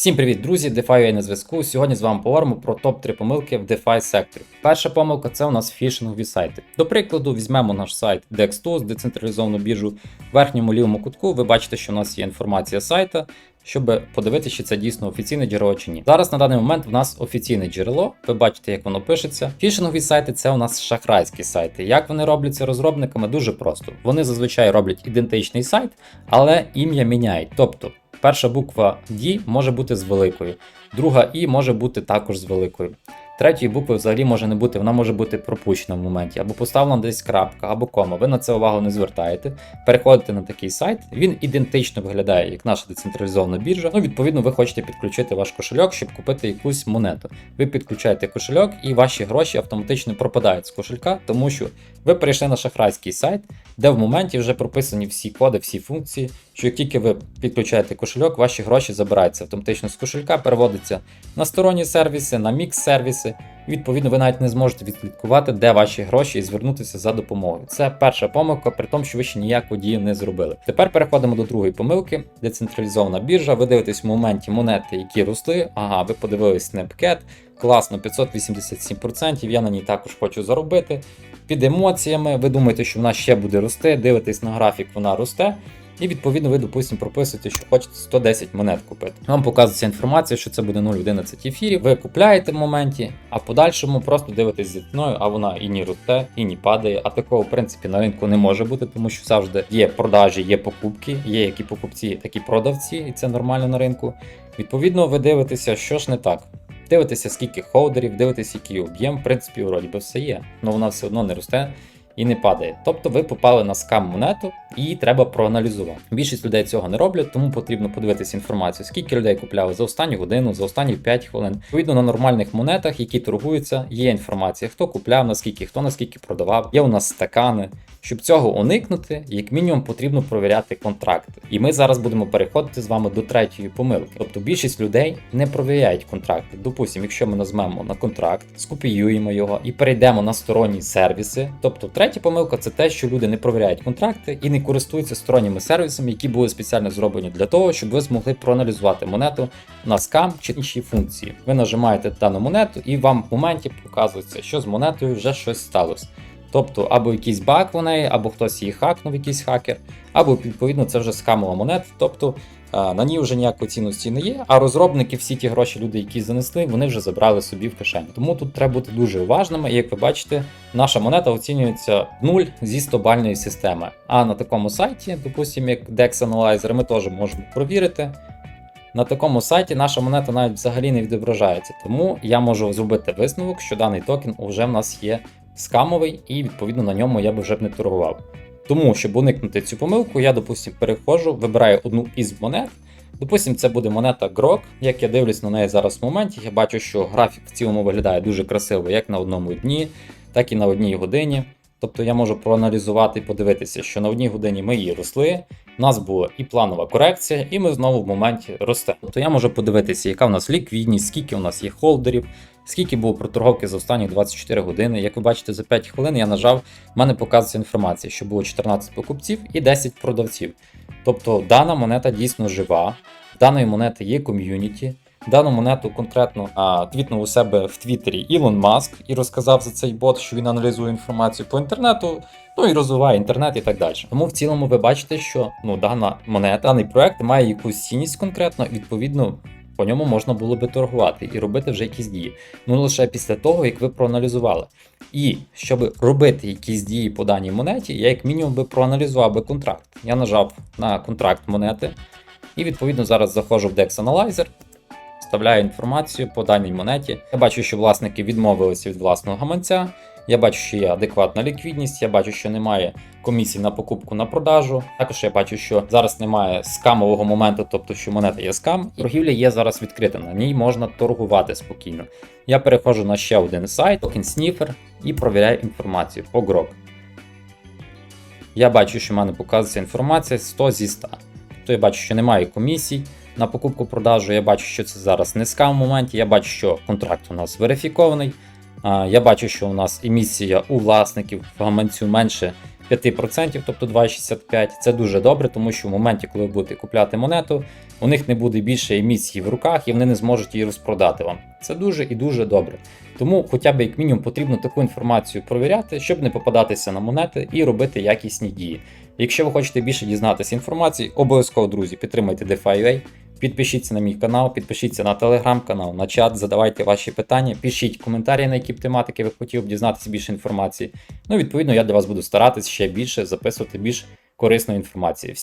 Всім привіт, друзі! DeFi на зв'язку. Сьогодні з вами поговоримо про топ-3 помилки в DeFi секторі. Перша помилка це у нас фішингові сайти. До прикладу, візьмемо наш сайт DEX2 децентралізовану біржу. В верхньому лівому кутку ви бачите, що у нас є інформація сайта, щоб подивитися, чи це дійсно офіційне джерело чи ні. Зараз на даний момент в нас офіційне джерело. Ви бачите, як воно пишеться. Фішингові сайти це у нас шахрайські сайти. Як вони робляться розробниками? Дуже просто. Вони зазвичай роблять ідентичний сайт, але ім'я міняють. Тобто. Перша буква D може бути з великою, друга І може бути також з великою. Третьої букви взагалі може не бути, вона може бути пропущена в моменті, або поставлена десь крапка, або кома. Ви на це увагу не звертаєте. Переходите на такий сайт, він ідентично виглядає, як наша децентралізована біржа. Ну, відповідно, ви хочете підключити ваш кошельок, щоб купити якусь монету. Ви підключаєте кошельок, і ваші гроші автоматично пропадають з кошелька, тому що ви перейшли на шахрайський сайт, де в моменті вже прописані всі коди, всі функції, що як тільки ви підключаєте кошельок, ваші гроші забираються автоматично з кошелька, переводяться на сторонні сервіси, на мікс-сервіси. Відповідно, ви навіть не зможете відслідкувати, де ваші гроші і звернутися за допомогою. Це перша помилка, при тому, що ви ще ніяку дію не зробили. Тепер переходимо до другої помилки. Децентралізована біржа. Ви дивитесь в моменті монети, які росли. Ага, ви подивились Snapcat, класно, 587%. Я на ній також хочу заробити. Під емоціями, ви думаєте, що вона ще буде рости, дивитесь на графік, вона росте. І відповідно ви, допустимо, прописуєте, що хочете 110 монет купити. Вам показується інформація, що це буде 0,11 ефірів. Ви купляєте в моменті, а в подальшому просто дивитесь зі ціною, а вона і ні росте, і ні падає. А такого, в принципі, на ринку не може бути, тому що завжди є продажі, є покупки, є які покупці, так і продавці, і це нормально на ринку. Відповідно, ви дивитеся, що ж не так. Дивитеся, скільки холдерів, дивитеся, який об'єм, в принципі, вроді би все є, але вона все одно не росте і не падає. Тобто ви попали на скам монету і її треба проаналізувати. Більшість людей цього не роблять, тому потрібно подивитися інформацію, скільки людей купляли за останню годину, за останні 5 хвилин. Відповідно, на нормальних монетах, які торгуються, є інформація, хто купляв, наскільки, хто наскільки продавав. Є у нас стакани. Щоб цього уникнути, як мінімум потрібно провіряти контракти. І ми зараз будемо переходити з вами до третьої помилки. Тобто більшість людей не провіряють контракти. Допустимо, якщо ми назвемо на контракт, скопіюємо його і перейдемо на сторонні сервіси. Тобто, третя помилка це те, що люди не провіряють контракти і не користуються сторонніми сервісами, які були спеціально зроблені для того, щоб ви змогли проаналізувати монету на скам чи інші функції. Ви нажимаєте дану монету, і вам в моменті показується, що з монетою вже щось сталося. Тобто, або якийсь баг в неї, або хтось її хакнув, якийсь хакер, або відповідно це вже скамова монета. Тобто на ній вже ніякої цінності не є. А розробники, всі ті гроші, люди, які занесли, вони вже забрали собі в кишеню. Тому тут треба бути дуже уважними. І як ви бачите, наша монета оцінюється 0 зі 100 бальної системи. А на такому сайті, допустимо, як Dex Analyzer, ми теж можемо провірити. На такому сайті наша монета навіть взагалі не відображається, тому я можу зробити висновок, що даний токен вже в нас є скамовий, і відповідно на ньому я би вже б не торгував. Тому, щоб уникнути цю помилку, я, допустим, переходжу, вибираю одну із монет. Допустим, це буде монета Grok. Як я дивлюсь на неї зараз в моменті, я бачу, що графік в цілому виглядає дуже красиво як на одному дні, так і на одній годині. Тобто я можу проаналізувати і подивитися, що на одній годині ми її росли, у нас була і планова корекція, і ми знову в моменті ростемо. Тобто я можу подивитися, яка в нас ліквідність, скільки у нас є холдерів, скільки було проторговки за останні 24 години. Як ви бачите, за 5 хвилин я нажав, в мене показується інформація, що було 14 покупців і 10 продавців. Тобто дана монета дійсно жива, даної монети є ком'юніті. Дану монету конкретно а, твітнув у себе в Твіттері Ілон Маск і розказав за цей бот, що він аналізує інформацію по інтернету, ну і розвиває інтернет і так далі. Тому в цілому ви бачите, що ну дана монета, даний проект має якусь цінність конкретно, відповідно. По ньому можна було би торгувати і робити вже якісь дії. Ну лише після того, як ви проаналізували. І щоб робити якісь дії по даній монеті, я як мінімум би проаналізував би контракт. Я нажав на контракт монети, і відповідно зараз заходжу в Dex Analyzer, вставляю інформацію по даній монеті. Я бачу, що власники відмовилися від власного гаманця. Я бачу, що є адекватна ліквідність, я бачу, що немає комісій на покупку на продажу. Також я бачу, що зараз немає скамового моменту, тобто що монета є скам. Торгівля є зараз відкрита, на ній можна торгувати спокійно. Я переходжу на ще один сайт, Token Sniffer, і провіряю інформацію по GROK. Я бачу, що в мене показується інформація 100 зі 100. Тобто я бачу, що немає комісій на покупку-продажу. Я бачу, що це зараз не скам в моменті. Я бачу, що контракт у нас верифікований. Я бачу, що у нас емісія у власників в гаманцю менше 5%, тобто 2,65%. Це дуже добре, тому що в моменті, коли ви будете купляти монету, у них не буде більше емісії в руках і вони не зможуть її розпродати вам. Це дуже і дуже добре. Тому хоча б як мінімум потрібно таку інформацію провіряти, щоб не попадатися на монети і робити якісні дії. Якщо ви хочете більше дізнатися інформації, обов'язково, друзі, підтримайте DeFi.ua, підпишіться на мій канал, підпишіться на телеграм-канал, на чат, задавайте ваші питання, пишіть коментарі, на які б тематики ви хотіли б дізнатися більше інформації. Ну, відповідно, я для вас буду старатися ще більше записувати більш корисної інформації.